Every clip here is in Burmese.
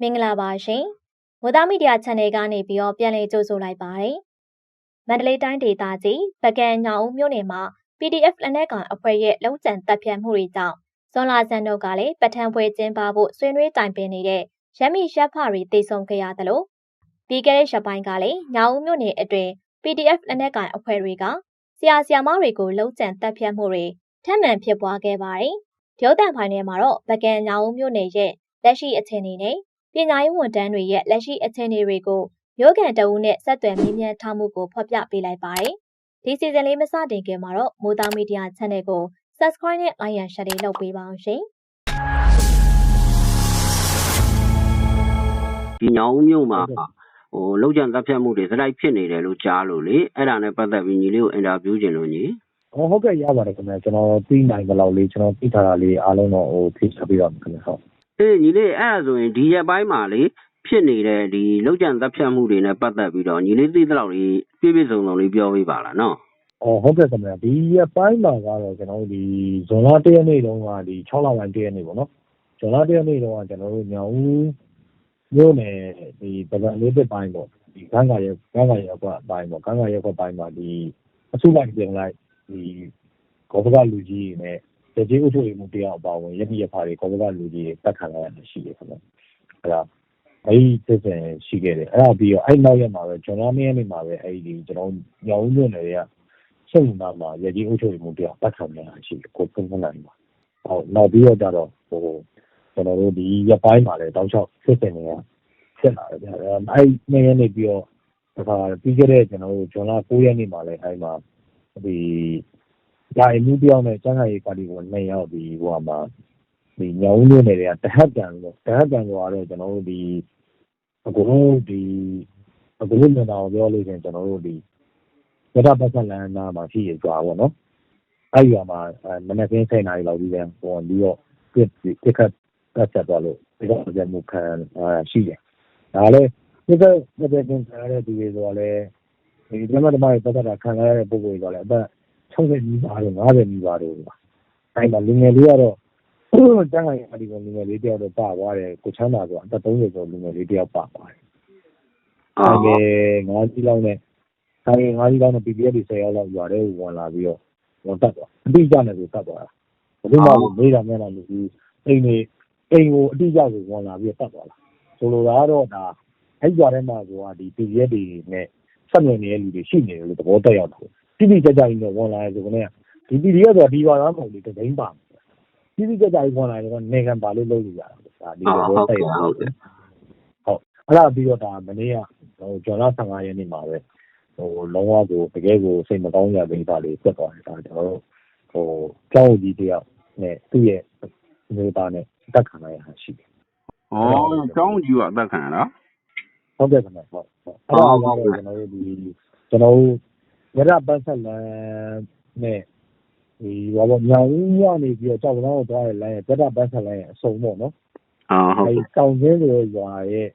မင်္ဂလာပါရှင်။မိုးသားမီဒီယာ channel ကနေပြီးတော့ပြန်လည်ကြိုဆိုလိုက်ပါတယ်။မန္တလေးတိုင်းဒေသကြီးပကံညောင်ဦးမြို့နယ်မှာ PDF လက်နက်ကောင်အဖွဲ့ရဲ့လုံခြံတပ်ဖြတ်မှုတွေကြောင့်ဇွန်လဆန်းတို့ကလည်းပထမပွဲကျင်းပဖို့ဆွေးနွေးတိုင်ပင်နေတဲ့ရမီရက်ဖတွေတည်ဆုံခဲ့ရသလိုပြီးခဲ့တဲ့ရက်ပိုင်းကလည်းညောင်ဦးမြို့နယ်အတွင်း PDF လက်နက်ကောင်အဖွဲ့တွေကဆရာဆရာမတွေကိုလုံခြံတပ်ဖြတ်မှုတွေထပ်မံဖြစ်ပွားခဲ့ပါတယ်။ဒေသတန်ဖိုင်ထဲမှာတော့ပကံညောင်ဦးမြို့နယ်ရဲ့လက်ရှိအခြေအနေနဲ့ ပညာရေးဝန်ထမ်းတွေရဲ့လက်ရှိအခြေအနေတွေကိုမျိုးကန်တအုပ်နဲ့ဆက်သွယ်မေးမြန်းထားမှုကိုဖော်ပြပေးလိုက်ပါတယ်။ဒီစီဇန်လေးမစတင်ခင်မှာတော့မိုးသားမီဒီယာ channel ကို subscribe နဲ့ like and share လုပ်ပေးပါအောင်ရှင်ဒီညောင်ဦးမြို့မှာဟိုလောက်ကျန်တပ်ဖြတ်မှုတွေစလိုက်ဖြစ်နေတယ်လို့ကြားလို့လေအဲ့ဒါနဲ့ပတ်သက်ပြီးညီလေးကိုအင်တာဗျူးခြင်းလို့ညီဟောဟုတ်ကဲ့ရပါတယ်ခင်ဗျာကျွန်တော်သိနိုင်တဲ့လောက်လေးကျွန်တော်သိထားတာလေးအားလုံးတော့ဟိုဖြည့်ချပေးပါမယ်ခင်ဗျာဟုတ် အေးညီလေးအဲ့ဒါဆိုရင်ဒီရက်ပိုင်းမှာလေဖြစ်နေတဲ့ဒီလောက်ကျန်တပ်ဖြတ်မှုတွေနဲ့ပတ်သက်ပြီးတော့ညီလေးသိတဲ့လောက်လေးပြည့်ပြည့်စုံစုံလေးပြောပေးပါလားနော်အော်ဟုတ်ကဲ့ခင်ဗျာဒီရက်ပိုင်းမှာကတော့ကျွန်တော်တို့ဒီဇွန်လ၁ရက်နေ့တုန်းကဒီ6လပိုင်း၁ရက်နေ့ပေါ့နော်ဇွန်လ၁ရက်နေ့တုန်းကကျွန်တော်တို့ညောင်ဦးမြို့နယ်ဒီပကံလေးတစ်ပိုင်းပေါ့ဒီကန်းကရဲကန်းကရဲကွာအပိုင်းပေါ့ကန်းကရဲကွာပိုင်းမှာဒီအစုလိုက်ပြင်လိုက်ဒီကောပကလူကြီးနဲ့ တကြီးဥထုရေးမှုတရားအပါဝင်ရည်ရဖားတွေကောပကလူကြီးတက်ခံရတာရှိတယ်ခင်ဗျာအဲ့ဒါအဲ့ဒီသစ္စာရှိခဲ့တယ်အဲ့ဒါပြီးတော့အဲ့နောက်ရက်မှာပဲဇွန်လ၂ရက်နေ့မှာပဲအဲ့ဒီကျွန်တော်ညောင်ဦးမြို့နယ်ရဲ့စိတ်ဝင်စားမှာရကြီးအုပ်ချုပ်မှုတရားပတ်ခံနေတာရှိတယ်ကိုပုံမှန်နိုင်ပါဟုတ်နောက်ပြီးတော့ကြတော့ဟိုကျွန်တော်တို့ဒီရက်ပိုင်းမှာလည်းတောက်လျှောက်ဖြစ်နေနေတာဖြစ်လာတယ်ဗျအဲ့နှစ်ရက်နေပြီးတော့ဒါကပြီးခဲ့တဲ့ကျွန်တော်တို့ဇွန်လ9ရက်နေ့မှာလည်းအဲ့မှာဒီ ဒါအမှုတယောက်နဲ့ ကျန်းမာရေးပါတီဝင်နှစ်ယောက် ဒီဟိုမှာဒီညောင်ဦးမြို့နယ်တွေကတဟတ်တန်လို့တဟတ်တန်ဆိုတော့ ကျွန်တော်တို့ ဒီ အကုန်လုံး ဒီ အကုန်လုံး မြန်မာကို ပြောလို့ရှိရင် ကျွန်တော်တို့ ဒီ ရတပတ်ဆက်လန်းနာမှာရှိရကြပါဘောနော် အဲ့ဒီမှာ မနေ့ကင်းဆိုင်နာရီလောက်ကြီးပဲပေါ်ပြီးတော့ပြစ်ပြစ်ခတ်တက်ဆက်သွားလို့ဒီတော့ပြန်မှု ခံရှိတယ် ဒါလည်းဒီကမတဲ့ကင်းစားတဲ့ဒီတွေဆိုလည်း ဒီဓမ္မဓမ္မရဲ့ပတ်သက်တာ ခံရတဲ့ ပုံစံဆိုလည်း အသက် 60နီးပါးတယ်50နီးပါးတယ်အဲ့မှာလူငယ်လေးကတော့တန်းခိုင်အဒီကလူငယ်လေးတယောက်တော့ပါသွားတယ်ကိုချမ်းသာဆိုအသက်30ကျော်လူငယ်လေးတယောက်ပါသွားတယ်အော်အဲ့ဒီငါးကြီးလောက်နဲ့ဆိုင်ငါးကြီးလောက်နဲ့ PPF တွေ10ရောက်လောက်ရွာတဲ့ဝင်လာပြီးတော့ဝင်တက်သွားအတိအကျနဲ့ကိုတက်သွားတာဘယ်သူမှမေးတာမျက်နှာမကြည့်အိမ်နေအိမ်ကိုအတိအကျကိုဝင်လာပြီးတော့တက်သွားတာဆိုလိုတာကတော့ဒါအဲ့ရွာထဲမှာကဒီ PPF တွေနဲ့ဆက်နွယ်နေတဲ့လူတွေရှိနေတယ်လို့သဘောတက်ရောက်တယ် တိတိကျကျကြီးနဲ့ဝင်လာတယ်ဆိုကနေဒီ PDF ဆိုတာဒီရွာသားမဟုတ်ဘူးတသိန်းပါတိတိကျကျကြီးဝင်လာတယ်ကနေခံပါလို့လုပ်လို့ရတာဒါဒီအော်သဘောဟုတ်တက်ကဲ့ရောက်ဟုတ်ကဲ့အဲ့ဒါပြီးတော့ဒါမနေ့ကဟိုဇွန်လ15ရက်နေ့မှာပဲဟိုလုံးဝကိုတကယ်ကိုစိတ်မကောင်းကြတဲ့ပါလေးဖြစ်သွားတယ်ဒါကျွန်တော်တို့ဟိုကြောက်ကြီးတယောက်နဲ့သူ့ရဲ့မျိုးသားနဲ့တက်ခံရတာရှိတယ်ဩကျောင်းကြီးကအသက်ခံရတာဟုတ်ကဲ့ခင်ဗျဟုတ်ဟုတ်အဲ့ဒါကတော့ကျွန်တော်တို့ဒီကျွန်တော်တို့ ရရပတ်ဆက်လမ်းနဲ့ဒီဘာလို့ညောင်ဦးညနေပြီးတော့ကြောက်ကောင်းကိုသွားတဲ့လမ်းရဲ့ပြတ်ပတ်ဆက်လမ်းရဲ့အစုံပေါ့နော်အော်ဟုတ်အဲဒီတောင်ကျင်းတွေရွာရဲ့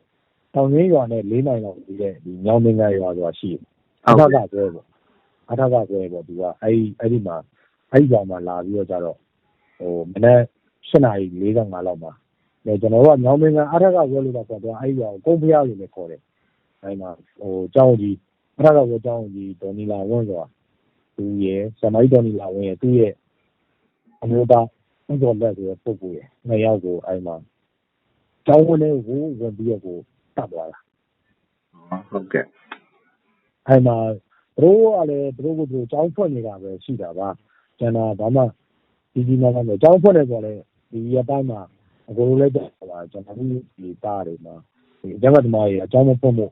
တောင်ကျင်းရွာနဲ့၄နိုင်လောက်ပြီးတဲ့ဒီညောင်မင်းကရွာဆိုတာရှိတယ်အထက်ကဆွဲပေါ့အထက်ကဆွဲပေါ့သူကအဲဒီအဲ့ဒီမှာအဲ့ဒီကြောင်မှာလာပြီးတော့ကြတော့ဟိုမနေ့7နာရီ45လောက်မှာလေကျွန်တော်တို့ကညောင်မင်းကအထက်ကဆွဲလို့တော့ဆိုတော့အဲ့ဒီရွာကိုကုန်းဖျားလို့လည်းခေါ်တယ်အဲဒီမှာဟိုကျောင်းကြီး အထက်ကဆွဲကျောင်းကြီးဒေါ်နီလာဝင်းဆိုတာသူရဲ့ဆမိုင်းဒေါ်နီလာဝင်းရဲ့သူ့ရဲ့အမျိုးသားဥစ္စာလက်ဆိုတဲ့ပုဂ္ဂိုလ်ရဲ့နှစ်ယောက်ကိုအဲဒီမှာကျောင်းဝင်လေးကိုဝင်ပြီးတော့ကိုတတ်သွားတာဟုတ်ကဲ့အဲ့မှာသူတို့ကလည်းသူတို့ကသူတို့ကျောင်းဖွင့်နေတာပဲရှိတာပါကျန်တာဘာမှဒီဒီမှာလည်းကျောင်းဖွင့်တယ်ဆိုတော့လေဒီရပိုင်းမှာအကုန်လုံးလည်းကြောက်ပါကျွန်တော်တို့ဒီတားတွေမှာဒီအကျမ်းသမားတွေအကျောင်းမဖွင့်ဖို့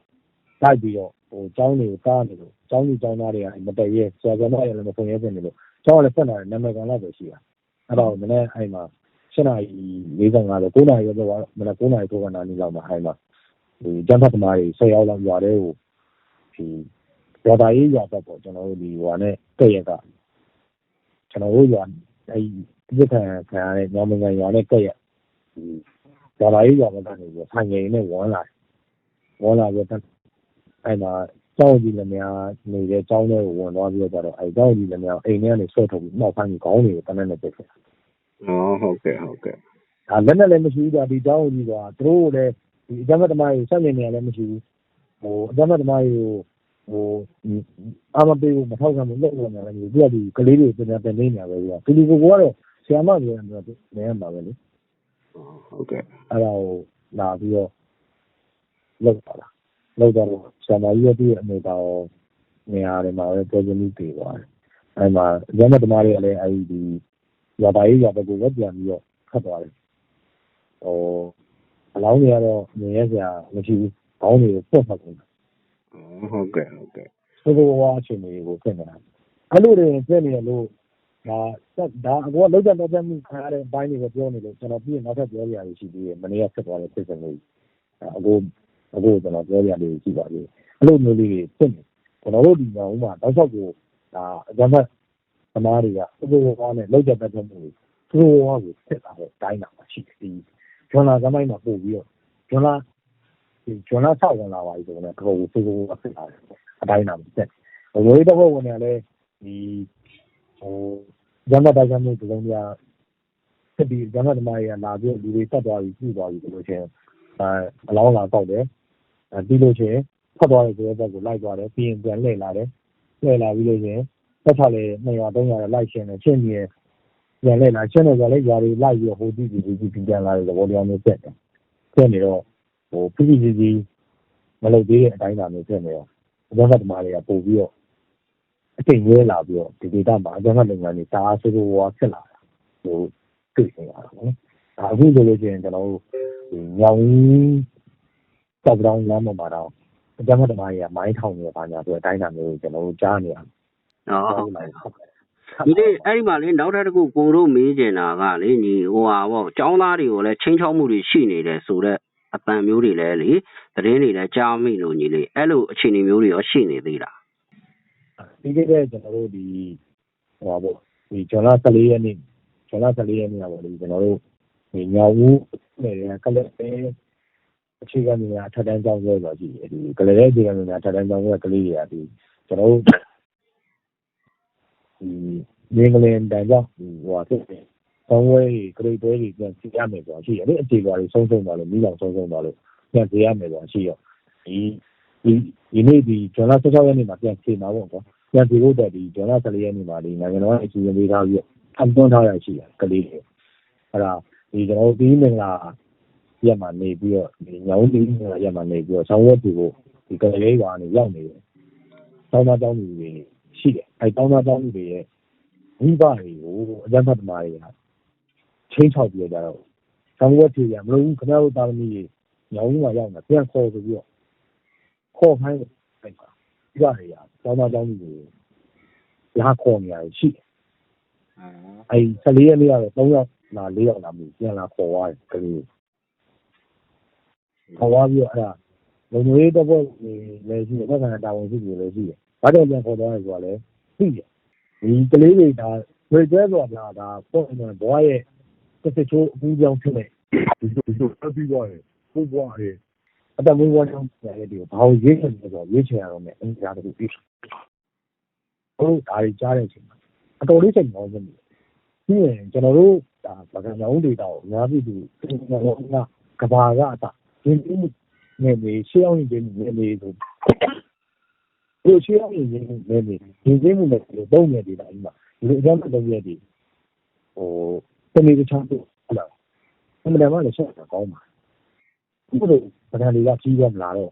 တိုက်ပြီးတော့ ဟိုကျောင်းတွေကိုတားနေလို့ကျောင်းကြီးကျောင်းသားတွေကမတည့်ရဲဆရာဆရာမတွေလည်းမဖွင့်ရဲဖြစ်နေလို့ကျောင်းကလည်းဖွင့်လာတယ်နာမည်ကန်လောက်ပဲရှိတာအဲ့တော့မနေ့အဲ့မှာ7နာရီ45တော့9နာရီတော့မနေ့9နာရီထိုးကနာနီလောက်မှာအဲ့မှာဒီကျန်းဖတ်သမားတွေဆက်ရောက်လောက်ရွာတဲ့ကိုဒီရွာသားရေးရွာဘက်ပေါ့ကျွန်တော်တို့ဒီဟိုဟာနဲ့တက်ရက်ကကျွန်တော်တို့ရွာအဲဒီပြစ်ခံခံရတဲ့ညောင်မင်ကန်ရွာနဲ့တက်ရက်ဒီရွာသားရေးရွာဘက်ကနေပြီးဆိုင်ငယ်နဲ့ဝန်းလာဝန်းလာပြီးတော့ အဲ့မှာကျောင်းကြီးလည်းများနေတဲ့ကျောင်းတွေကိုဝင်သွားပြီးတော့ကြတော့အဲကျောင်းကြီးလည်းများအိမ်ထဲကနေဆွဲထုတ်ပြီးနောက်ပိုင်းခေါင်းတွေကိုတနက်နဲ့ပြစ်ခဲ့ဩဟုတ်ကဲ့ဟုတ်ကဲ့ဒါလက်နဲ့လည်းမရှိဘူးကြာဒီကျောင်းကြီးကသူတို့လည်းဒီအကြမ်းဖက်သမားတွေကိုစက်မြင်နေရလည်းမရှိဘူးဟိုအကြမ်းဖက်သမားတွေကိုဟိုအာမပေးဖို့မထောက်ခံဘူးလုပ်လို့လည်းမရှိဘူးသူကဒီကလေးတွေပြန်ပြန်နေနေရပဲပြီးတော့ဒီလိုကိုကတော့ဆရာမပြောရင်တော့နေရမှာပဲလေဟုတ်ကဲ့အဲ့ဒါကိုလာပြီးတော့လောက်ပါလား လောက်တော့ဆရာမကြီးရဲ့သူ့ရဲ့အနေတော်နေရာတွေမှာပဲပြောချင်မှုပြေသွားတယ်အဲ့မှာရမတ်သမားတွေကလည်းအဲ့ဒီရပါရေးရပါကိုပဲပြန်ပြီးတော့ဖတ်သွားတယ်ဟိုအလောင်းတွေကတော့မြင်ရစရာမရှိဘူးဘောင်းတွေကိုပုတ်ဖတ်ကုန်တယ်ဟုတ်ကဲ့ဟုတ်ကဲ့ဆိုတော့ဝါအခြေအနေကိုဖြစ်နေတာအဲ့လိုတွေဖြစ်နေလို့ဒါဒါအကောလောက်ကြတော့ပြမှုခါရတဲ့အပိုင်းတွေကိုပြောနေလို့ကျွန်တော်ပြီးရင်နောက်ထပ်ပြောရရရှိသေးတယ်မနေ့ကဆက်သွားတဲ့ဖြစ်စဉ်လေးအကော အကောကျွန်တော်ပြောရလေးရှိပါသေးတယ်အဲ့လိုမျိုးလေးတွေဖြစ်နေကျွန်တော်တို့ဒီမှာဥမာတောက်လျှောက်ကိုဒါအကြမ်းဖက်သမားတွေကဥပဒေကောင်းနဲ့လောက်ကြတဲ့ပြမှုတွေသူတို့ဟောကိုဖြစ်လာတဲ့တိုင်းတာမှာရှိတယ်ဒီဂျွန်လာသမိုင်းမှာပို့ပြီးတော့ဂျွန်လာဒီဂျွန်လာဆောက်ဝင်လာပါပြီဆိုတော့တော်တော်ကိုစိုးစိုးဖြစ်လာတယ်အတိုင်းတာမှာဖြစ်ဘယ်လိုတော့ဝင်နေလဲဒီဟိုဂျမ်းမတိုက်ခံမှုဒီလိုမျိုးဖြစ်ပြီးဂျမ်းမသမားတွေကလာပြီးလူတွေတက်သွားပြီးပြသွားပြီးဆိုလို့ချင်းအဲအလောင်းလာပေါက်တယ်အဲ ပြီးလို့ချင်းဖတ်သွားတဲ့ဆိုတဲ့ဘက်ကိုလိုက်သွားတယ်ပြီးရင်ပြန်လှည့်လာတယ်လှည့်လာပြီးလို့ချင်းသက်ချလေ200 300လိုက်ရှင်းတယ်ရှင်းပြီးပြန်လှည့်လာရှင်းတယ်ဆိုလည်းຢာတွေလိုက်ပြီးဟိုတိတိတိတိပြန်လာတဲ့သဘောတရားမျိုးဖြစ်တယ်ဖြစ်နေတော့ဟိုဖိဖိစီစီမလုပ်သေးတဲ့အတိုင်းအတာမျိုးဖြစ်နေတော့အကြမ်းဖက်သမားတွေကပို့ပြီးတော့အချိန်ရဲလာပြီးတော့ဒီဒေတာမှာအကြမ်းဖက်လုပ်ငန်းတွေတအားဆိုးဆိုးဝါးဖြစ်လာတာဟိုတွေ့နေရတာပေါ့နော်ဒါအခုဆိုလို့ချင်းကျွန်တော်တို့ဒီညောင် တောက်တောင်းလမ်းပေါ်မှာတော့အကြမ်းဖက်သမားတွေကမိုင်းထောင်နေပါညာဆိုတဲ့အတိုင်းအတာမျိုးကိုကျွန်တော်တို့ကြားနေရတယ်ဟုတ်ဟုတ်လားဟုတ်ကဲ့ဒီနေ့အဲ့ဒီမှာလေနောက်ထပ်တစ်ခုကိုတို့မေးကျင်တာကလေညီဟိုဟာပေါ့ចောင်းသားတွေကိုလည်းချင်းချောက်မှုတွေရှိနေတယ်ဆိုတော့အပံမျိုးတွေလည်းလေသတင်းတွေလည်းကြားမိလို့ညီလေးအဲ့လိုအခြေအနေမျိုးတွေရောရှိနေသေးလားပြီးခဲ့တဲ့ကျွန်တော်တို့ဒီဟိုပါပေါ့ဒီဇွန်လ14ရက်နေ့ဇွန်လ14ရက်နေ့ကပေါ့လေကျွန်တော်တို့ဒီညောင်ဦးနယ်ကကလက်ပဲ အခြေခံနေရာထပ်တန်းကြောင်းဆွဲဆိုရှိတယ်ဒီကလေးရဲ့အခြေခံနေရာထပ်တန်းကြောင်းဆွဲကလေးတွေကဒီကျွန်တော်တို့ဒီမင်းကလင်တန်ကြောင်းဒီဟိုဟာဖြစ်တယ်ဆောင်းဝဲဂရိတ်ပွဲတွေပြန်စီရမယ်ဆိုတာရှိတယ်လေအခြေလွာတွေဆုံးဆုံးသွားလို့မိလောင်ဆုံးဆုံးသွားလို့ပြန်စီရမယ်ဆိုတာရှိရောဒီဒီဒီနေ့ဒီဇွန်လ16ရက်နေ့မှာပြန်စီမှာပေါ့ကွာပြန်ပြေဖို့တက်ဒီဒေါ်လာ14ရက်နေ့မှာဒီနိုင်ငံတော်အစီအစဉ်ပေးထားပြီးအမ်တွန်းထားရရှိတယ်ကလေးတွေအဲ့ဒါဒီကျွန်တော်တို့ဒီမင်္ဂလာ ရက်မှာနေပြီးတော့ဒီညောင်ဒီမင်္ဂလာရက်မှာနေပြီးတော့ဆောင်းဝတ်တူကိုဒီကလေးကနေရောက်နေတယ်ဆောင်းသားတောင်းလူတွေရှိတယ်အဲတောင်းသားတောင်းလူတွေရဲ့မိဘတွေကိုအကြမ်းဖက်သမားတွေကချင်းချောက်ပြကြတော့ဆောင်းဝတ်တူရမလို့ခင်ဗျားတို့တာသမီးညောင်မှာရောက်နေပြန်ခေါ်ဆိုပြီးတော့ခေါ်ခိုင်းတယ်အဲ့မှာဒီကတွေရဆောင်းသားတောင်းလူတွေလာခေါ်နေရတယ်ရှိတယ်။အဲ14ရက်နေ့ကတော့3ယောက်လာ4ယောက်လာမျိုးပြန်လာခေါ်သွားတယ်ကလေး။ ခေါ်သွားပြီးတော့အဲ့ဒါလုံငွေတော့ဘက်လည်းရှိတယ်ဘက်ကတာဝန်ရှိတယ်လည်းရှိတယ်။ဘာကြောင့်ပြန်ခေါ်သွားလဲဆိုတာလည်းသိတယ်။ဒီကလေးတွေဒါဝေကျဲဆိုတာဒါပေါ့နေဘွားရဲ့တစ်စချိုးအပူကြောင့်ဖြစ်နေဒီလိုဒီလိုအပြီးသွားတယ်။ဘွားရဲ့အတမွေးဝါကြောင့်ပြန်ရတဲ့ဒီဘာကိုရေးချင်လဲဆိုတော့ရေးချင်ရတော့မယ်အင်္ဂါတခုပြီးဟုတ်ဒါတွေကြားတဲ့အချိန်မှာအတော်လေးစိတ်ကောင်းနေတယ်။ပြီးရင်ကျွန်တော်တို့ဒါဗကံညောင်းဒေတာကိုအများပြည်သူကျွန်တော်ကကဘာကအတာ ဒီနေနေရှေးအောင်ရင်နေနေဆိုဒီရှေးအောင်ရင်နေနေဒီစိမှုနဲ့ဒီသုံးနေတယ်ဒါကြီးမှာ ဒီအကြမ်းဖက်လုပ်ရတဲ့ဟိုတနေ့တစ်ချမ်းပို့ဟုတ်လားအမှန်တမ်းလည်းဆက်တာကောင်းပါဘုရားဗကံတွေက ကြီးရမလားတော့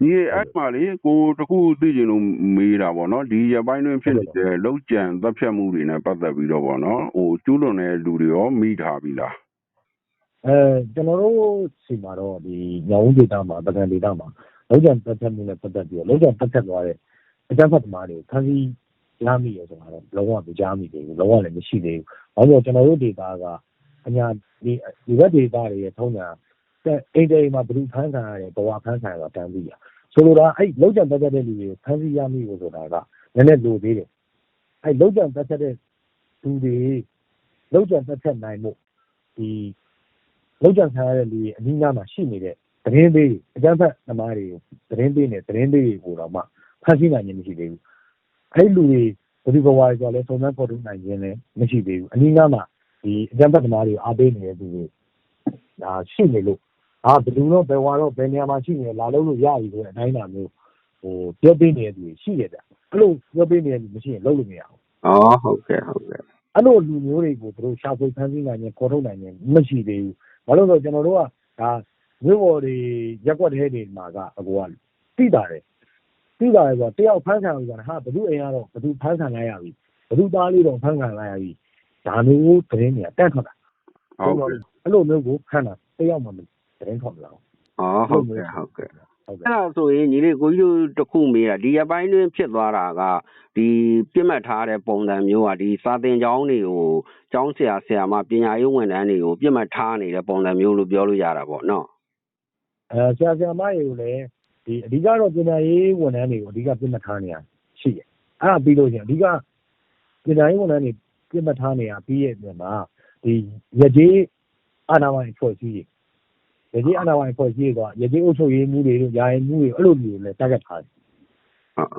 ဒီအဲ့မှာလေ ကိုတခုသိချင်လို့ မေးတာပေါ့နော် ဒီရပိုင်းတွင်ဖြစ်နေတဲ့လောက်ကျန်သက်ဖြတ်မှုတွေနဲ့ ပတ်သက်ပြီးတော့ပေါ့နော်ဟိုကျူးလွန်တဲ့လူတွေရော မိထားပြီလားအဲ ကျွန်တော်တို့စီမှာတော့ဒီညောင်ဦးဒေတာမှာပကံဒေတာမှာလောက်ကျန်ပတ်သက်မှုနဲ့ ပတ်သက်ပြီးတော့လောက်ကျန်ပတ်သက်သွားတဲ့ အကြမ်းဖက်သမားတွေခန်းစည်းရမိရဆိုတာတော့ လုံးဝမကြားမိသေးဘူး လုံးဝလည်း မရှိသေးဘူး။ဘာလို့လဲကျွန်တော်တို့ဒေတာကအညာဒီဒီဘက်ဒေတာတွေရဲ့ ထုံးတာအိမ်တိမ်မှာ ဘယ်သူဖမ်းခံရတယ်ဘဝဖမ်းခံရတာတန်းပြီးရဆိုလိုတာအဲ့လောက်ကျန်ပတ်သက်တဲ့လူတွေဖမ်းဆီးရမိဖို့ဆိုတာက နည်းနည်းလိုသေးတယ်။အဲ့လောက်ကျန်ပတ်သက်တဲ့လူတွေလောက်ကျန်ပတ်သက်နိုင်မှုဒီ လောက်ကြံခံရတဲ့လူတွေအနည်းငယ်မှာရှိနေတဲ့သတင်းပေးတွေအကြမ်းဖက်သမားတွေကိုသတင်းပေးနေသတင်းပေးတွေကိုတော့မှဖမ်းဆီးနိုင်ခြင်းမရှိသေးဘူး။အဲဒီလူတွေဘယ်သူဘဝတွေဆိုလဲစုံစမ်းဖော်ထုတ်နိုင်ခြင်းလည်းမရှိသေးဘူး။အနည်းငယ်မှာဒီအကြမ်းဖက်သမားတွေကိုအားပေးနေတဲ့သူတွေဒါရှိနေလို့ဟာဘယ်သူတော့ဘယ်ဝါတော့ဘယ်နေရာမှာရှိနေလဲလာလို့လို့ရပြီဆိုတဲ့အတိုင်းအတာမျိုးဟိုပြောပေးနေတဲ့သူတွေရှိရတယ်အဲ့လိုပြောပေးနေတဲ့လူမရှိရင်လုပ်လို့မရဘူးအော်ဟုတ်ကဲ့ဟုတ်ကဲ့အဲ့လိုလူမျိုးတွေကိုသူတို့ရှာဖွေဖန်ဆီးနိုင်ရင်ခေါ်ထုတ်နိုင်ရင်မရှိသေးဘူး ဘာလို့လဲဆိုတော့ကျွန်တော်တို့ကဒါမြို့ပေါ်တွေရက်ွက်တဲ့တွေမှာကအကူကတိတာတယ်တိတာတယ်ဆိုတော့တယောက်ဖမ်းခံရပြီဆိုတာဟာဘသူအိမ်ကတော့ဘသူဖမ်းခံလိုက်ရပြီဘသူသားလေးတော့ဖမ်းခံလိုက်ရပြီဒါမျိုးသတင်းတွေကတန့်ထွက်တာဟုတ်ကဲ့အဲ့လိုမျိုးကိုဖမ်းတာတယောက်မှမသတင်းထွက်မလာဘူးအော်ဟုတ်ကဲ့ဟုတ်ကဲ့ဟုတ်ကဲ့ အဲ့ဒါဆိုရင်ညီလေးကိုကြီးတို့တစ်ခုမေးတာဒီအပိုင်းတွင်ဖြစ်သွားတာကဒီပြစ်မှတ်ထားတဲ့ပုံစံမျိုးကဒီစာသင်ကျောင်းတွေကိုကျောင်းဆရာဆရာမပညာရေးဝန်ထမ်းတွေကိုပြစ်မှတ်ထားနေတဲ့ပုံစံမျိုးလို့ပြောလို့ရတာပေါ့နော်အဲဆရာဆရာမတွေကိုလည်းဒီအဓိကတော့ပညာရေးဝန်ထမ်းတွေကိုအဓိကပြစ်မှတ်ထားနေရရှိတယ်အဲ့ဒါပြီးလို့ရှိရင်အဓိကပညာရေးဝန်ထမ်းတွေပြစ်မှတ်ထားနေရပြီးရဲ့ပြင်မှာဒီရကြီးအာဏာပိုင်ဖွဲ့စည်းရ ကြီးအာဏာပိုင်ဖွဲ့စည်းတော့ရကြီးအုပ်ချုပ်ရေးမှုတွေတို့ယာယီမှုတွေအဲ့လိုမျိုးလည်းတက်ထားတယ်ဟုတ်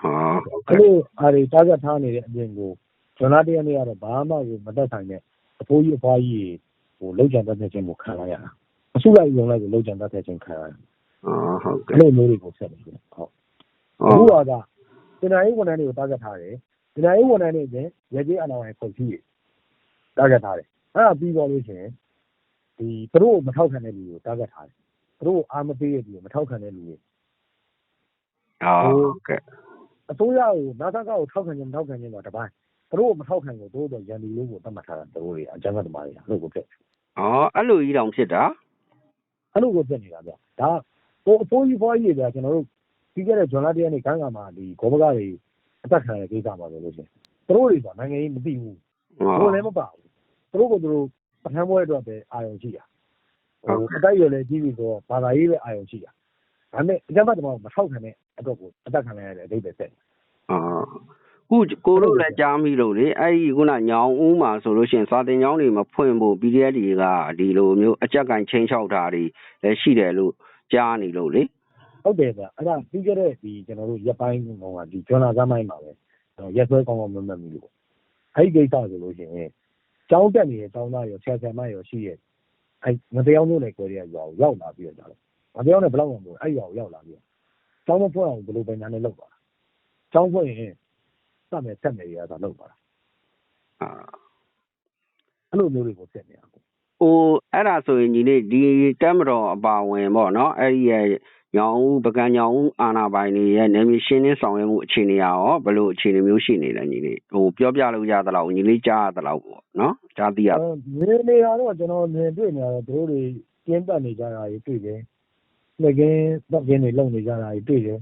ဟုတ်အဲ့ကဲ့လိုအားတွေတက်ထားနေတဲ့အပြင်ကိုဇွန်လတရက်နေ့ကတော့ဘာမှကိုမတက်ဆိုင်တဲ့အဖိုးကြီးအဖွားကြီးဟိုလောက်ကြံတက်တဲ့ချင်းကိုခံလိုက်ရတာအစုလိုက်ရုံလိုက်ကိုလောက်ကြံတက်တဲ့ချင်းခံရတာအော်ဟုတ်အဲ့ကဲ့လိုမျိုးတွေကိုဆက်နေတယ်ဟုတ်အော်အခုကကပညာရေးဝန်ထမ်းတွေကိုတားဂက်ထားတယ်ပညာရေးဝန်ထမ်းတွေချင်းရကြေးအနာဝိုင်ဖွဲ့စည်းတားဂက်ထားတယ်အဲ့ဒါပြီးတော့လို့ရှိရင် ဒီသူတို့မထောက်ခံတဲ့လူတွေကိုတားဂက်ထားတယ်သူတို့အားမပေးတဲ့လူတွေမထောက်ခံတဲ့လူတွေအော်ဟုတ်ကဲ့အစိုးရကိုနာသကကိုထောက်ခံခြင်းမထောက်ခံခြင်းတော့တစ်ပိုင်းသူတို့မထောက်ခံကိုသူတို့တော့ရန်သူလို့ကိုသတ်မှတ်ထားတာသူတို့တွေအကြမ်းဖက်သမားတွေအဲ့လိုကိုဖြစ်အော်အဲ့လိုကြီးတောင်ဖြစ်တာအဲ့လိုကိုဖြစ်နေတာဗျဒါဟိုအဖိုးကြီးဖွားကြီးတွေဗျကျွန်တော်တို့ပြီးခဲ့တဲ့ဇွန်လတရက်နေ့ခန်းကမှာဒီဂောဘကတွေအသက်ခံရတဲ့ကိစ္စပါဆိုလို့ရှိရင်သူတို့တွေဆိုနိုင်ငံရေးမသိဘူးအော်ဘိုးလည်းမပါဘူးသူတို့ကသူတို့ ပထမပွဲအတွက်ပဲအာရုံရှိတာဟိုအတိုက်အရွယ်လည်းကြီးပြီဆိုတော့ဘာသာရေးပဲအာရုံရှိတာဒါပေမဲ့အကြမ်းဖက်သမားကိုမထောက်ခံတဲ့အတွက်ကိုအသက်ခံရတဲ့အဓိပ္ပာယ်ဆက်အော်ခုကိုတို့လည်းကြားမိလို့လေအဲ့ဒီခုနညောင်ဦးမှာဆိုလို့ရှိရင်စာတင်ကျောင်းတွေမဖွင့်ဖို့ PDF တွေကဒီလိုမျိုးအကြက်ကင်ချင်းချောက်တာတွေလည်းရှိတယ်လို့ကြားနေလို့လေဟုတ်တယ်ဗျအဲ့ဒါပြီးခဲ့တဲ့ဒီကျွန်တော်တို့ရက်ပိုင်းကောင်ကဒီဂျွန်လာဇာမိုင်းမှာပဲရက်ဆွဲကောင်းကောင်းမမှတ်မိလို့အဲ့ဒီကိစ္စဆိုလို့ရှိရင် ကျောင်းတက်နေတဲ့ကျောင်းသားရောဆရာဆရာမရောရှိရဲ့အဲ့မတရားမျိုးနဲ့ကြွယ်ရရွာကိုရောက်လာပြီးတော့ကြာတော့မတရားနဲ့ဘယ်တော့မှမဟုတ်အဲ့ရွာကိုရောက်လာပြီးတော့ကျောင်းမဖွင့်အောင်ဘယ်လိုပညာနဲ့လုပ်ပါလားကျောင်းဖွင့်ရင်စမယ်ဆက်မယ်ရတာလုပ်ပါလားအာအဲ့လိုမျိုးတွေကိုဆက်နေတာပေါ့ဟိုအဲ့ဒါဆိုရင်ညီလေးဒီတက်မတော်အပါဝင်ပေါ့နော်အဲ့ဒီရဲ့ ညောင်ဦးပကံညောင်ဦးအာနာပိုင်တွေရဲ့နေမီရှင်းလင်းဆောင်ရွက်မှုအခြေအနေရောဘယ်လိုအခြေအနေမျိုးရှိနေလဲညီလေးဟိုပြောပြလို့ရသလားညီလေးကြားရသလားပေါ့နော်ကြားသိရအဲနေနေရတော့ကျွန်တော်မြင်တွေ့နေရတော့တို့တွေကျင်းပတ်နေကြတာကြီးတွေ့တယ်လက်ကင်းတော့ကင်းတွေလုံနေကြတာကြီးတွေ့တယ်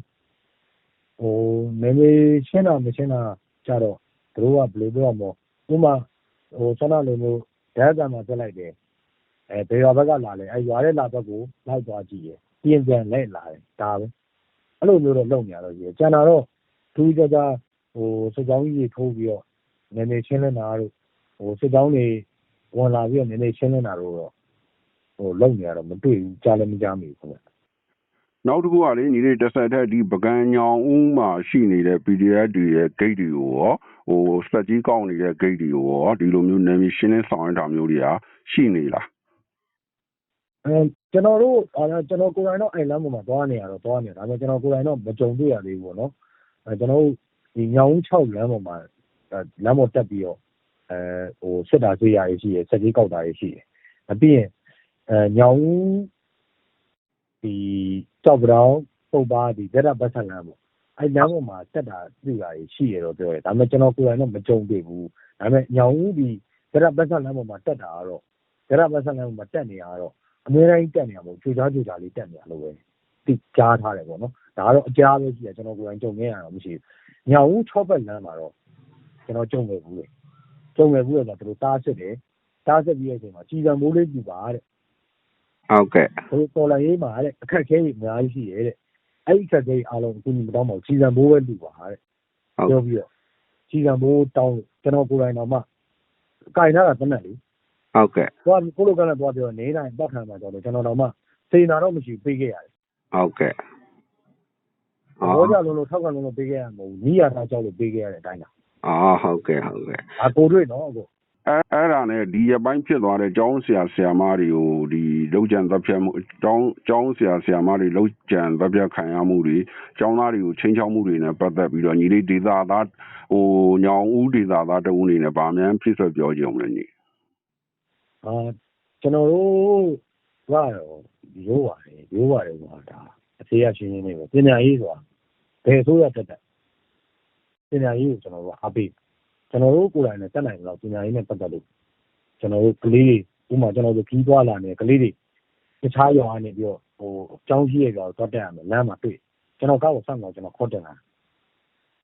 ဟိုနေနေရှင်းတာမရှင်းတာကြတော့တို့ကဘယ်လိုပြောမလဲဥမာဟိုဆန္ဒလိုမျိုးဓာတ်ကံမှာပြလိုက်တယ်အဲဘေရွာဘက်ကလာလဲအဲရွာတဲ့လာဘက်ကိုလိုက်သွားကြည့်ရ ပြင်ပြန်လဲလာတယ်ဒါပဲအဲ့လိုမျိုးတော့လုံနေရတော့ကြီးကျန်တာတော့သူကြကြဟိုစကြောင်းကြီးတွေထိုးပြီးတော့နေနေရှင်းနေတာတို့ဟိုစစ်တောင်းတွေဝင်လာပြီးတော့နည်းနည်းရှင်းနေတာတော့ဟိုလုံနေရတော့မတွေ့ဘူးကြားလည်းမကြားမိဘူးခင်ဗျနောက်တစ်ခုကလေညီလေးတစ်ဆက်တည်းဒီပကံညောင်ဦးမှာရှိနေတဲ့ PDF တွေရဲ့ gate တွေကိုရောဟိုစက်ကြီးကောက်နေတဲ့ gate တွေကိုရောဒီလိုမျိုးနာမည်ရှင်းလင်းဆောင်ရတာမျိုးတွေကရှိနေလားအဲ ကျွန်တော်တို့အဲကျွန်တော်ကိုယ်တိုင်တော့ အဲ့လမ်းပေါ်မှာ သွားနေရတော့ သွားနေဒါပေမဲ့ ကျွန်တော်ကိုယ်တိုင်တော့ မကြုံတွေ့ရသေးဘူးပေါ့နော်အဲကျွန်တော်တို့ဒီညောင်6လမ်းပေါ်မှာ လမ်းပေါ်တက်ပြီးတော့အဲဟိုစစ်တာဆေးရရေးရှိရစက်ကြီးကောက်တာရေးရှိရအပြီးရင်အဲညောင်ဒီကြောက်ကြောင်ပုတ်ပါဒီဒက်ရဘတ်ဆန်လမ်းပေါ့ အဲ့လမ်းပေါ်မှာ တက်တာပြရရေးရှိရတော့ပြောတယ် ဒါပေမဲ့ ကျွန်တော်ကိုယ်တိုင်တော့ မကြုံတွေ့ဘူး ဒါပေမဲ့ ညောင်ဒီဒက်ရဘတ်ဆန်လမ်းပေါ်မှာ တက်တာကတော့ဒက်ရဘတ် ဆန်လမ်းပေါ်မှာတက်နေရတော့အများတိုင်းတက်နေရမို့ကြိုကြားကြိုကြားလေးတက်နေရလို့ပဲတိကြားထားတယ်ပေါ့နော်ဒါကတော့အကြားပဲရှိရကျွန်တော်ကိုယ်တိုင်ကြုံခဲ့ရတာမရှိဘူးညောင်ဦး6ဘက်လမ်းမှာတော့ကျွန်တော်ကြုံခဲ့ဘူးလေကြုံခဲ့ဘူးတော့သူတို့တားစစ်တယ်တားစစ်ပြီးတဲ့အချိန်မှာကြီးစံမိုးလေးပြပါတဲ့ဟုတ်ကဲ့သူတို့တော်လိုင်းရေးမှာတဲ့အခက်အခဲကြီးအများကြီးရှိရဲ့တဲ့အဲ့ဒီအခက်အခဲကြီးအားလုံးအခုမတောင်းပါဘူးကြီးစံမိုးပဲလူပါတဲ့ဟုတ်ပြောပြီးတော့ကြီးစံမိုးတောင်းကျွန်တော်ကိုယ်တိုင်တော့မှကင်ထားတာတနက်လေ ဟုတ်ကဲ့သွားကိုလိုကလည်းသွားပြောနေတိုင်းပတ်ခံမှာတော့ကျွန်တော်တော့မှစေနာတော့မရှိပေးခဲ့ရတယ်ဟုတ်ကဲ့ဘောကြလုံးလို့ထောက်ကလုံးလို့ပေးခဲ့ရမှာမဟုတ်ဘူးနီးရတာကြောက်လို့ပေးခဲ့ရတဲ့အတိုင်းလားအော်ဟုတ်ကဲ့ဟုတ်ကဲ့အကိုတွေ့နော်အကိုအဲအဲ့ဒါနဲ့ဒီရပိုင်းဖြစ်သွားတဲ့ကျောင်းဆရာဆရာမတွေကိုဒီဒလောက်ကျန်တပ်ဖြတ်မှုကျောင်းကျောင်းဆရာဆရာမတွေလောက်ကျန်တပ်ဖြတ်ခံရမှုတွေကျောင်းသားတွေကိုချင်းချောက်မှုတွေနဲ့ပတ်သက်ပြီးတော့ညီလေးဒေတာသားဟိုညောင်ဦးဒေတာသားတဦးအနေနဲ့ဗာမြန်ဖြစ်ဆက်ပြောကြအောင်လဲညီအာ ကျွန်တော်တို့ကတော့ ရိုးပါတယ် ရိုးပါတယ်ကွာဒါအသေးအချင်းချင်းလေးပဲ ပညာရေးဆိုတာ ဘယ်ဆိုရတက်တက် ပညာရေးကို ကျွန်တော်တို့အားပေးကျွန်တော်တို့ကိုယ်တိုင်နဲ့တက်နိုင်တော့ပညာရေးနဲ့ပတ်သက်လို့ ကျွန်တော်တို့ ကလေးတွေ ဥပမာ ကျွန်တော်တို့ကြီးသွားလာနေကလေးတွေ တခြားရောအနေပြီးတော့ဟိုအကြောင်းရှိရကြောတော့တက်ရမယ် လမ်းမှာတွေ့ကျွန်တော်ကောက်ကိုဆက်တော့ကျွန်တော်ခေါ်တင်လာ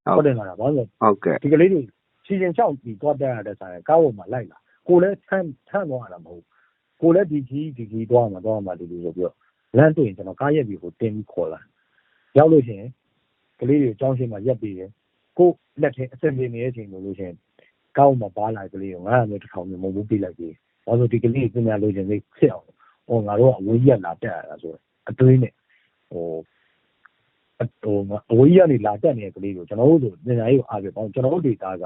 ခေါ်တင်လာတာ ဘာလို့လဲဟုတ်ကဲ့ဒီကလေးတွေစီစဉ်ချောက်ပြီးတော့တက်ရတဲ့ဆိုင် ကားပေါ်မှာလိုက်လာ ကိုလည်းဆန်းဆန်းသွားတာမဟုတ်ကိုလည်းဒီကြီးဒီကြီးသွားမှာသွားမှာဒီလိုဆိုပြီးတော့လမ်းတွေ့ရင်ကျွန်တော်ကားရက်ပြီးကိုတင်ပြီးခေါ်လာရောက်လို့ရှိရင်ကလေးတွေအကြောင်းရှင်းမှာရက်ပြီးတယ်ကိုလက်ထဲအစင်ပြေနေတဲ့အချိန်လို့လို့ရှိရင်ကောင်းမှာပါလာကလေးကို900မျိုးတစ်ထောင်မျိုးမဟုတ်ဘူးပြလိုက်ပြီးဘာလို့ဒီကလေးပညာလို့ချင်းလေးဖြစ်အောင်ဟိုငါတို့ကအဝေးရက်လာတက်ရတာဆိုအတွေးနဲ့ဟိုဟိုအဝေးရက်နေလာတက်နေတဲ့ကလေးကိုကျွန်တော်တို့ပညာရေးကိုအားပြပေါ့ကျွန်တော်တို့ဒေတာက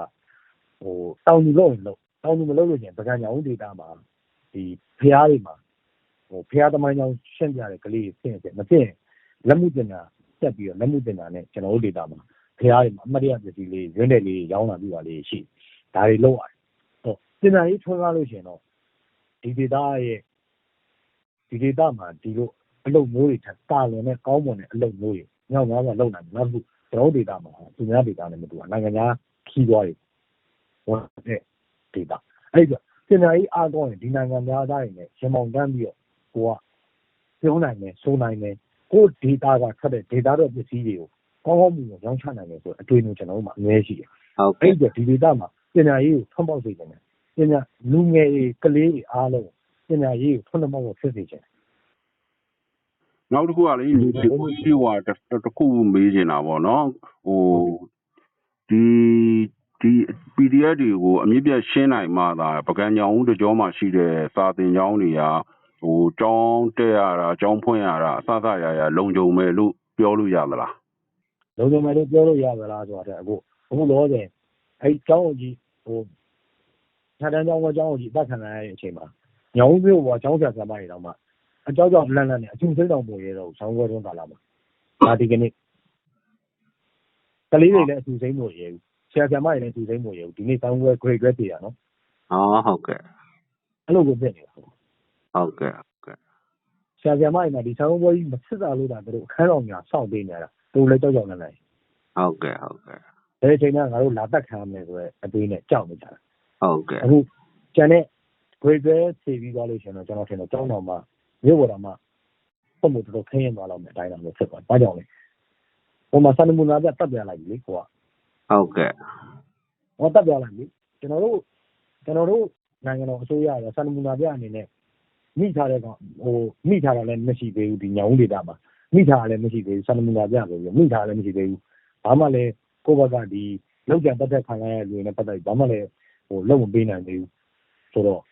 ဟိုတောင်သူလို့လို့ တောင်သူမလို့လို့ချင်းပကံညာဦးဒေတာမှာဒီဖျားတွေမှာဟိုဖျားသမိုင်းကြောင်းရှင်းပြတဲ့ကလေးတွေဖြစ်နေတယ်မဖြစ်ရင်လက်မှုပညာတက်ပြီးတော့လက်မှုပညာနဲ့ကျွန်တော်တို့ဒေတာမှာဖျားတွေမှာအမှတ်ရပစ္စည်းလေးရင်းတဲ့လေးရောင်းလာပြပါလေးရှိဒါတွေလောက်ရတယ်ဟိုပညာရေးထွန်းကားလို့ရှိရင်တော့ဒီဒေတာရဲ့ဒီဒေတာမှာဒီလိုအလုပ်မျိုးတွေထပ်တာလွန်တဲ့ကောင်းမွန်တဲ့အလုပ်မျိုးတွေညောင်းများစွာလုပ်နိုင်တယ်နောက်တစ်ခုကျွန်တော်တို့ဒေတာမှာသူများဒေတာနဲ့မတူဘူးနိုင်ငံသားခီးသွားတွေဝင်တဲ့ ဒေတာအဲ့ဒါပညာရေးအားကောင်းရင်ဒီနိုင်ငံသားသားတွေနဲ့ရှင်မောင်တန်းပြီးတော့ကိုကပြောနိုင်တယ်ဆိုနိုင်တယ်ကိုဒေတာကထွက်တဲ့ဒေတာတော့ပစ္စည်းတွေကိုကောင်းကောင်းမွန်မွန်ရောင်းချနိုင်တယ်ဆိုအတွေ့အကြုံကျွန်တော်တို့မှာအများကြီးရှိတယ်ဟုတ်အဲ့ကဲ့ဒီဒီဒေတာမှာပညာရေးကိုထွန်းပေါက်စေချင်တယ်ပညာလူငယ်တွေကလေးတွေအားလုံးပညာရေးကိုထွန်းပေါက်ဖြစ်စေချင်တယ်နောက်တစ်ခုကလေညီဒီကိုကြီးဟိုတတစ်ခုမေးနေတာပေါ့နော်ဟိုဒီ ဒီ PDF တွေကိုအမြင့်ပြတ်ရှင်းနိုင်မှသာပကံညောင်ဦးတကြောမှာရှိတဲ့စာသင်ကျောင်းတွေကဟိုကျောင်းတက်ရတာကျောင်းဖွင့်ရတာအစစရရလုံခြုံမယ်လို့ပြောလို့ရသလားလုံခြုံမယ်လို့ပြောလို့ရသလားဆိုတာတဲ့အခုအခုလောဆယ်အဲ့ဒီကျောင်းကြီးဟိုခြားတန်းကျောင်းကကျောင်းကြီးပတ်ခံရတဲ့အချိန်မှာညောင်ဦးမြို့ပေါ်ကျောင်းဆရာဆရာမတွေတော့မှအကြောက်ကြောက်လန့်လန့်နဲ့အကျူစိတ်တောင်ပေါ်ရဲတော့ဆောင်းဝဲတွန်းကာလာမှာဒါဒီကနေ့ကလေးတွေလည်းအကျူစိတ်ပေါ်ရဲဘူး ဆရာဆရာမတွေလည်းအကျူစိတ်ပေါ်ရဲဘူးဒီနေ့ဆောင်းဝဲ grade grade တွေရနော်အော်ဟုတ်ကဲ့အဲ့လိုကိုပြနေတာဟုတ်ကဲ့ဟုတ်ကဲ့ဆရာဆရာမတွေမှာဒီဆောင်းဝဲကြီးမစစ်တာလို့တာတို့အခန်းတော်ညာစောင့်ပေးနေတာတို့လည်းကြောက်ကြောက်လန့်လန့်ဟုတ်ကဲ့ဟုတ်ကဲ့ဘယ်အချိန်မှငါတို့လာတက်ခံရမယ်ဆိုတော့အတွေးနဲ့ကြောက်နေကြတာဟုတ်ကဲ့အခုကျန်တဲ့ grade ပဲဖြည့်ပြီးသွားလို့ရှိရင်တော့ကျွန်တော်ထင်တယ်ကျောင်းတော်မှာမြို့ပေါ်တော်မှာပုံမှုတော်တော်ခင်းရင်သွားတော့မယ်အတိုင်းတော့ဖြစ်သွား။ဘာကြောင့်လဲ။ဟိုမှာစံနမူနာပြတက်ပြလိုက်ပြီလေကိုက ဟုတ်ကဲ့။ဟောတက်ပြလိုက်ပြီ။ကျွန်တော်တို့ကျွန်တော်တို့နိုင်ငံတော်အစိုးရရောစံနမူနာပြအနေနဲ့မိထားတဲ့ကောင်ဟိုမိထားတာလည်းမရှိသေးဘူးဒီညောင်ဦးဒေတာမှာမိထားတာလည်းမရှိသေးဘူးစံနမူနာပြပဲပြီးမိထားတာလည်းမရှိသေးဘူး။ဘာမှလည်းကိုယ့်ဘက်ကဒီလောက်ကြတက်တက်ခံရတဲ့လူတွေနဲ့ပတ်သက်ပြီးဘာမှလည်းဟိုလုံမပေးနိုင်သေးဘူး။ဆိုတော့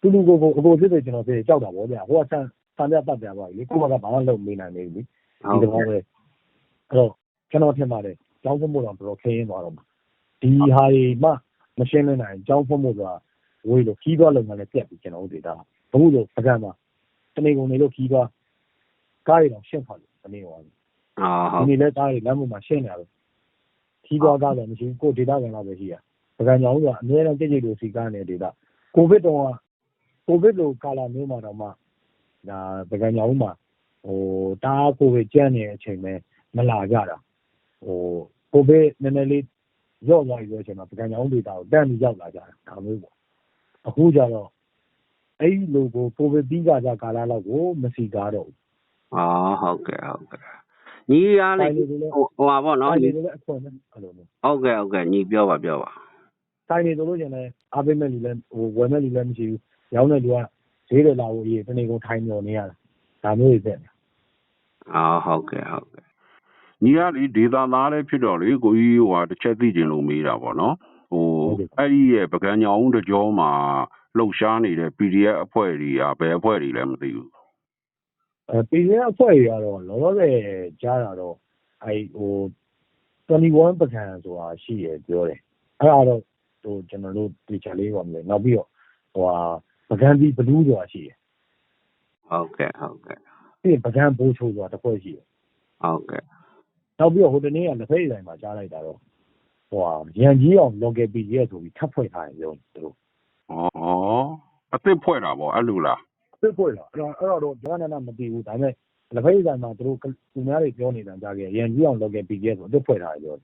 တူတူကိုကိုအကိုဖြစ်တယ်ကျွန်တော်ပြေကြောက်တာဗောဗျာ။ဟိုကဆန်ဆန်ပြတ်တက်ပြသွားပြီလေကိုယ့်ဘက်ကဘာမှလုံမပေးနိုင်သေးဘူးလေဟုတ်ဒီကဲ့တော့ပဲအဲ့တော့ကျွန်တော်ထင်ပါတယ် ကျောင်းဖွင့်ဖို့တော့တော်တော်ခင်းရင်းသွားတော့မှာဒီဟာတွေမှမရှင်းနိုင်ကျောင်းဖွင့်ဖို့ဆိုတာဝေးလို့ခီးသွားလုံငန်းနဲ့ပြက်ပြီးကျွန်တော်တို့ဒေတာဘုဟုဆိုပကံမှာတနေကုန်နေလို့ခီးသွားကားတွေတော့ရှင်းသွားလို့တနေကုန်အော်ဒီဟုတ်နေ့လဲကားတွေလမ်းပေါ်မှာရှင်းနေရတယ်ခီးသွားကားလည်းမရှိဘူးကိုယ်ဒေတာကန်တော့ပဲရှိရပကံကြောင်ဆိုတာအများအားကြိတ်ကြိတ်လို့စီကားနေတဲ့ဒေတာကိုဗစ်တော့ကိုဗစ်လိုကာလမျိုးမှာတော့မှဒါပကံကြောင်မှာဟိုတားကိုဗစ်ကျန်းနေတဲ့အချိန်ပဲမလာကြတာဟို ကိုဗစ်နည်းနည်းလေးရော့သွားပြီဆိုတဲ့အချိန်မှာပကံကြောင်ဒေတာကိုတန်းပြီးရောက်လာကြတာဒါမျိုးပေါ့အခုကျတော့အဲ့ဒီလိုကိုကိုဗစ်ပြီးကြကြကာလလောက်ကိုမစီကားတော့ဘူးအော်ဟုတ်ကဲ့ဟုတ်ကဲ့ညီရလေဆိုင်တွေလည်းဟိုဟိုပါပေါ့နော်ဆိုင်ညီတွေလည်းအခွင့်နဲ့အဲ့လိုမျိုးဟုတ်ကဲ့ဟုတ်ကဲ့ညီပြောပါပြောပါဆိုင်တွေဆိုလို့ကျင်လည်းအားပေးမဲ့လူလည်းဟိုဝယ်မဲ့လူလည်းမရှိဘူးရောင်းတဲ့လူကဈေးတွေလာဖို့အရေးတနေ့ကုန်ထိုင်နေနေရတာဒါမျိုးတွေဖြစ်နေအော်ဟုတ်ကဲ့ဟုတ်ကဲ့ ညီကလေဒေတာသားလည်းဖြစ်တော့လေကိုကြီးဟိုဟာတစ်ချက်သိချင်လို့မေးတာပေါ့နော်ဟိုအဲ့ဒီရဲ့ပကံညောင်ဦးတကြောမှာလှုပ်ရှားနေတဲ့ PDF အဖွဲ့တွေကဘယ်အဖွဲ့တွေလဲမသိဘူးအဲပြည်ရအဖွဲ့တွေကတော့လောလောဆယ်ကြားတာတော့အဲဟို21ပကံဆိုတာရှိရပြောတယ်အဲ့ဒါတော့ဟိုကျွန်တော်တို့ဒီချာလေးပါမလဲနောက်ပြီးတော့ဟိုဟာပကံဒီဘလူးဆိုတာရှိရဟဟုတ်ကဲ့ဟုတ်ကဲ့ပြီးရင်ပကံဘိုးချိုးဆိုတာတစ်ဖွဲ့ရှိတယ်ဟုတ်ကဲ့ နောက်ပြီးတော့ဟိုတနေ့ကလက်ဖက်ရည်ဆိုင်မှာကြားလိုက်တာတော့ဟိုဟာရန်ကြီးအောင် local PDF ဆိုပြီးထပ်ဖွဲ့ထားတယ်ပြောသူတို့ဩအသစ်ဖွဲ့တာပေါ့အဲ့လိုလားသစ်ဖွဲ့လာအဲ့တော့အဲ့တော့ကျွန်တော်ကမသိဘူးဒါပေမဲ့လက်ဖက်ရည်ဆိုင်မှာသူတို့သူများတွေပြောနေတာကြားခဲ့ရန်ကြီးအောင် local PDF ဆိုအသစ်ဖွဲ့ထားတယ်ပြော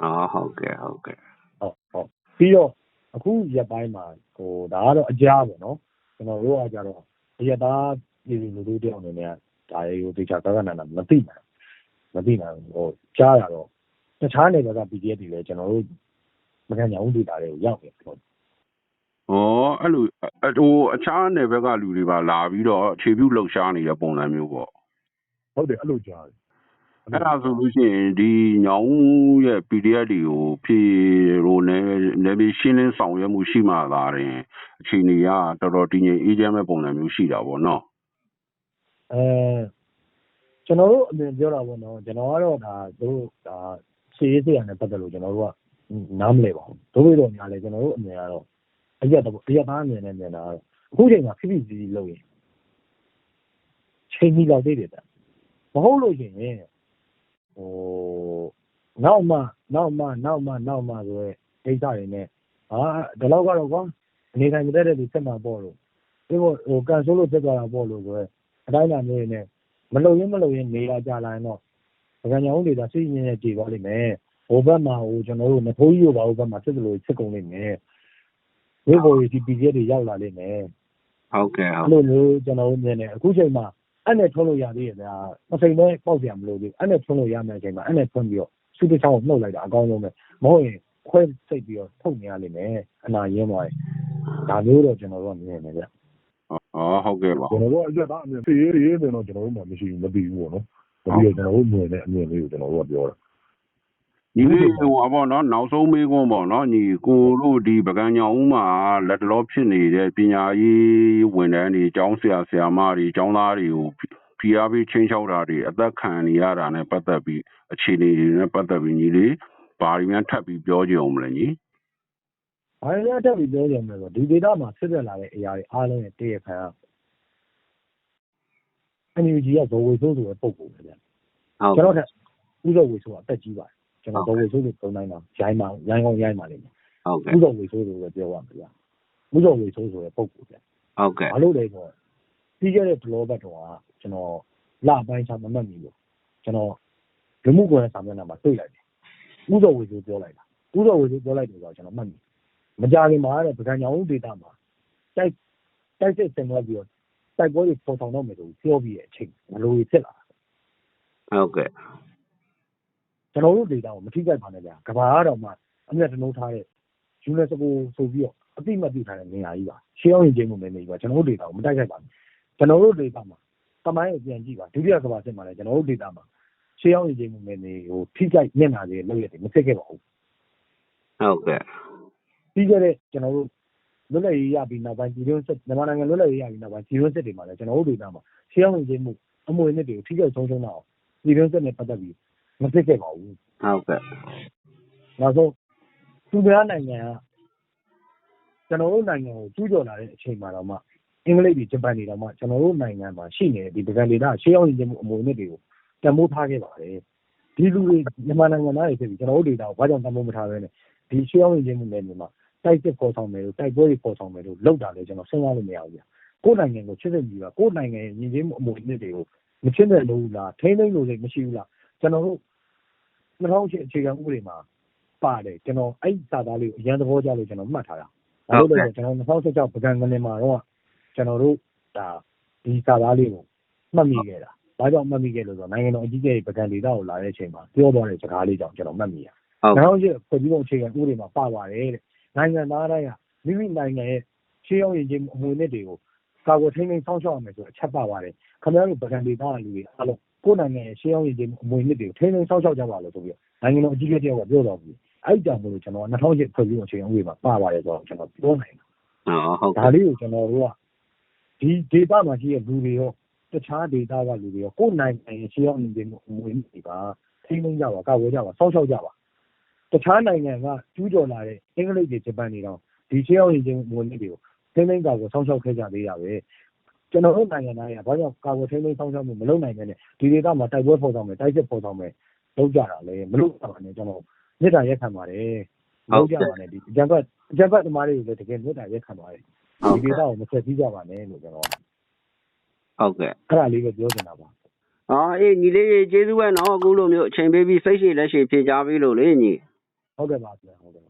အော်ဟုတ်ကဲ့ဟုတ်ကဲ့ဟုတ်ဟုတ်ပြီးတော့အခုရက်ပိုင်းမှာဟိုဒါကတော့အကြားပေါ့နော်ကျွန်တော်တို့ကကြတော့အရက်သားပြည်သူလူထုတယောက်အနေနဲ့ဒါရေကိုတေချာကကနနာမသိနိုင် မသိနိုင်ဟိုကြားရတော့တခြားနေဘက်က PDF တွေလည်းကျွန်တော်တို့မကန်ညာဦးဒေတာတွေကိုရောက်နေပေါ့ဩအဲ့လိုဟိုအခြားနယ်ဘက်ကလူတွေပါလာပြီးတော့အခြေပြုလှုပ်ရှားနေတဲ့ပုံစံမျိုးပေါ့ဟုတ်တယ်အဲ့လိုကြားတယ်အဲ့ဒါဆိုလို့ရှိရင်ဒီညောင်ရဲ့ PDF တွေကိုဖြေရိုနယ်နယ်မြေရှင်းလင်းဆောင်ရွက်မှုရှိမှသာရင်အခြေအနေကတော်တော်တည်ငြိမ်အေးချမ်းမဲ့ပုံစံမျိုးရှိတာပေါ့နော်အဲ ကျွန်တော်တို့အမြင်ပြောတာပေါ့နော်ကျွန်တော်ကတော့ဒါတို့ဒါစီရေးစီရနဲ့ပတ်သက်လို့ကျွန်တော်တို့ကနားမလဲပါဘူးတို့ပြီးတော့ညာလဲကျွန်တော်တို့အမြင်ကတော့အရက်တော့အရက်သားအမြင်နဲ့မြင်တာကတော့အခုချိန်မှာဖိဖိစီစီလုပ်ရင်ချိန်ကြီးလောက်သေးတယ်တဲ့မဟုတ်လို့ရှိရင်ဟိုနောက်မှနောက်မှနောက်မှနောက်မှဆိုရဲဒိတ်တွေနဲ့ဟာဒီလောက်ကတော့ကွာအနေတိုင်းမတတ်တဲ့သူဆက်မှာပေါ့လို့ဒီဟိုဟိုကန်ဆိုးလို့ဖြစ်သွားတာပေါ့လို့ဆိုရဲအတိုင်းအတာမျိုးနဲ့ မလုံရင်မလုံရင်နေရကြလာရင်တော့ပကံညာဦးတွေကစိတ်ညစ်ညစ်ကြည်သွားလိမ့်မယ်ဟိုဘက်မှာဟိုကျွန်တော်တို့နဖိုးကြီးတို့ဘာလို့ဘက်မှာဖြစ်သလိုဖြစ်ကုန်လိမ့်မယ်ဝိဘော်ကြီး PPS တွေရောက်လာလိမ့်မယ်ဟုတ်ကဲ့ဟုတ်အဲ့လိုမျိုးကျွန်တော်တို့မြင်တယ်အခုချိန်မှာအဲ့နဲ့ထုံးလို့ရသေးရဲ့ဗျာမစိမ်နဲ့ပေါက်ပြန်မလို့သေးအဲ့နဲ့ထုံးလို့ရမယ့်အချိန်မှာအဲ့နဲ့ထုံးပြီးတော့စူတချောင်းကိုနှုတ်လိုက်တာအကောင်းဆုံးပဲမဟုတ်ရင်ခွဲစိတ်ပြီးတော့ထုတ်နေရလိမ့်မယ်အနာရင်းသွားရင်ဒါမျိုးတော့ကျွန်တော်တို့ကမြင်နေကြ ဩဟုတ်ကဲ့ပါကျွန်တော်တို့အရက်သားအမြင်ဖေးရေးရေးတယ်တော့ကျွန်တော်တို့မှမရှိဘူးမသိဘူးပေါ့နော်။ဒါပြီးတော့ကျွန်တော်တို့မြင်တဲ့အမြင်လေးကိုကျွန်တော်တို့ကပြောတာညီလေးဟိုပါပေါ့နော်နောက်ဆုံးမေးခွန်းပေါ့နော်ညီကိုတို့ဒီပကံညောင်ဦးမှာလက်တလောဖြစ်နေတဲ့ပညာရေးဝန်ထမ်းတွေကျောင်းဆရာဆရာမတွေကျောင်းသားတွေကိုဖိအားပေးချင်းချောက်တာတွေအသက်ခံနေရတာနဲ့ပတ်သက်ပြီးအခြေအနေတွေနဲ့ပတ်သက်ပြီးညီလေးဘာတွေများထပ်ပြီးပြောကြအောင်မလဲညီ။ ဘာလဲတက်ပြီးပြောကြမယ်ဆိုဒီဒေတာမှာဖြစ်ပြလာတဲ့အရာတွေအားလုံးရဲ့တည့်ရခံအ NUG ကဇော်ဝေဆိုးဆိုတဲ့ပုံပုံပဲဗျာဟုတ်ကျွန်တော်ထက်ဥဇော်ဝေဆိုးကအသက်ကြီးပါတယ်ကျွန်တော်ဇော်ဝေဆိုးကိုသုံးတိုင်းတော့ရိုင်းပါရိုင်းကောင်းရိုင်းပါလိမ့်မယ်ဟုတ်ကဲ့ဥဇော်ဝေဆိုးဆိုပဲပြောရမှာဗျာဥဇော်ဝေဆိုးဆိုတဲ့ပုံပုံဗျာဟုတ်ကဲ့ဘာလို့လဲဆိုတော့ပြီးခဲ့တဲ့ဘလောဘတ်တော့ကကျွန်တော်လပိုင်းချာမမှတ်မိလို့ကျွန်တော်လူမှုကွန်ရက်စာမျက်နှာမှာတွေ့လိုက်တယ်ဥဇော်ဝေဆိုပြောလိုက်တာဥဇော်ဝေဆိုပြောလိုက်တယ်ဆိုတော့ကျွန်တော်မှတ်မိ မကြခင်မှာတဲ့ပကံညောင်ဦးဒေတာမှာတိုက်တိုက်စစ်ဆင်နွှဲပြီးတော့တိုက်ပွဲတွေပေါ်ဆောင်တော့မယ်ဆိုပြောပြီးရဲ့အချိန်ဘလို့ဖြစ်လာဟုတ်ကဲ့ကျွန်တော်တို့ဒေတာကိုမထိကြိုက်ပါနဲ့ဗျာကဘာကတော့မှအမျက်တနှုံးထားတဲ့ယူနက်စကိုဆိုပြီးတော့အတိမတ်ပြုထားတဲ့နေရာကြီးပါရှင်းအောင်ရင်ချင်းမှုမယ်နေကြီးပါကျွန်တော်တို့ဒေတာကိုမတိုက်ကြိုက်ပါဘူးကျွန်တော်တို့ဒေတာမှာတမိုင်းကိုပြန်ကြည့်ပါဒုတိယကဘာစစ်မှာလဲကျွန်တော်တို့ဒေတာမှာရှင်းအောင်ရင်ချင်းမှုမယ်နေဟိုထိကြိုက်မျက်နှာတွေလောက်ရတယ်မဖြစ်ခဲ့ပါဘူးဟုတ်ကဲ့ ပြီးခဲ့တဲ့ကျွန်တော်တို့လွတ်လပ်ရေးရပြီးနောက်ပိုင်းပြည်တွင်းစစ်မြန်မာနိုင်ငံလွတ်လပ်ရေးရပြီးနောက်ပိုင်းပြည်တွင်းစစ်တွေမှာလည်းကျွန်တော်တို့ဒေတာမှာရှင်းအောင်ရင်ချင်းမှုအမွေအနှစ်တွေကိုထိကြိုက်ဆုံးရှုံးတော့ပြည်တွင်းစစ်နဲ့ပတ်သက်ပြီးမဖြစ်ခဲ့ပါဘူးဟုတ်ကဲ့နောက်ဆုံးသူများနိုင်ငံကကျွန်တော်တို့နိုင်ငံကိုကျူးကျော်လာတဲ့အချိန်မှာတော့မှအင်္ဂလိပ်တွေဂျပန်တွေတော့မှကျွန်တော်တို့နိုင်ငံမှာရှိနေတဲ့ဒီပကံဒေတာရှေးအောင်ရင်မှုအမွေအနှစ်တွေကိုတံမိုးထားခဲ့ပါတယ်ဒီလူတွေမြန်မာနိုင်ငံသားတွေဖြစ်ပြီးကျွန်တော်တို့ဒေတာကိုဘာကြောင့်တံမိုးမထားဘဲနဲ့ဒီရှေးအောင်ရင်မှုနယ်မြေမှာ တိုက်စစ်ပေါ်ဆောင်မယ်လို့တိုက်ပွဲတွေပေါ်ဆောင်မယ်လို့လောက်တာလေကျွန်တော်စဉ်းစားလို့မရဘူးဗျကိုယ်နိုင်ငံကိုချစ်တဲ့လူကကိုယ်နိုင်ငံရဲ့ညီချင်းမှုအမွေအနှစ်တွေကိုမချစ်တဲ့လို့လားထိမ့်သိမ့်လို့စိတ်မရှိဘူးလားကျွန်တော်တို့2008အခြေခံဥပဒေမှာပါတယ်ကျွန်တော်အဲ့စာသားလေးကိုအရန်သဘောကျလို့ကျွန်တော်မှတ်ထားတာဘာလို့လဲဆိုတော့ကျွန်တော်2016ပကံကနေမှာတော့ကျွန်တော်တို့ဒါဒီစာသားလေးကိုမှတ်မိခဲ့တာဘာကြောင့်မှတ်မိခဲ့လို့ဆိုတော့နိုင်ငံတော်အကြီးအကဲပကံဒေတာကိုလာတဲ့အချိန်မှာပြောသွားတဲ့စကားလေးကြောင့်ကျွန်တော်မှတ်မိရဟုတ်နောက်ရဖွဲ့ပြီးတော့အခြေခံဥပဒေမှာပါပါတယ်တဲ့ နိုင်ငံသားတိုင်းကမိမိနိုင်ငံရဲ့ရှေးအောင်ရင်ချင်းအမွေအနှစ်တွေကိုကာကွယ်ထိန်းသိမ်းစောင့်ရှောက်ရမယ်ဆိုအချက်ပါပါတယ်ခင်ဗျားတို့ပကံဒေတာကလူတွေအားလုံးကိုယ်နိုင်ငံရဲ့ရှေးအောင်ရင်ချင်းအမွေအနှစ်တွေကိုထိန်းသိမ်းစောင့်ရှောက်ကြပါလို့ဆိုပြီးနိုင်ငံတော်အကြီးအကဲတယောက်ကပြောတော်ပြီအဲ့ကြောင့်မို့လို့ကျွန်တော်2008ဖွဲ့ပြီးတော့ချိန်ဥပဒေမှာပါပါတယ်ဆိုတော့ကျွန်တော်ပြောနိုင်တယ်အော်ဟုတ်ဒါကဲ့လေးကိုကျွန်တော်တို့ကဒီ data မှာရှိတဲ့လူတွေရောတခြား data ကလူတွေရောကိုယ်နိုင်ငံရဲ့ရှေးအောင်နေမှုအမွေတွေပါထိန်းသိမ်းကြပါကာဝယ်ကြပါစောင့်ရှောက်ကြပါ တခြားနိုင်ငံကကျူးကျော်လာတဲ့ အင်္ဂလိပ်တွေ ဂျပန်တွေတော့ဒီရှေးအောင်နေခြင်းအမွေတွေကို ထိန်းသိမ်းကြကိုစောင့်ရှောက်ခဲ့ကြသေးတာပဲ ကျွန်တော်တို့ နိုင်ငံသားတွေက ဘာကြောင့် ကာကွယ်ထိန်းသိမ်းဆောင်ရှောက်မှု မလုပ်နိုင်တဲ့နဲ့ ဒီဒေသမှာ တိုက်ပွဲဖော်ဆောင်မယ် တိုက်စစ်ဖော်ဆောင်မယ် လုပ်ကြတာလေမလုပ်ကြပါနဲ့ ကျွန်တော် မေတ္တာရက်ခံပါတယ် မလုပ်ကြပါနဲ့ဒီအကြံဖတ်အကြံဖတ်သမားတွေကိုလည်း တကယ်မေတ္တာရက်ခံပါတယ်ဟုတ်ဒီဒေကဲ့သကိုမဆက်စည်းကြပါနဲ့လို့ကျွန်တော်ဟုတ်ကဲ့အဲ့ဒါလေးပဲ ပြောချင်တာပါအာအေးညီလေးရေ ကျေးဇူးပဲနော် အခုလိုမျိုး အချိန်ပေးပြီး စိတ်ရှိလက်ရှိဖြေကြပြီလို့လေ ညီ ဟုတ်ကဲ့ပါဗျာဟုတ်ကဲ့ပါ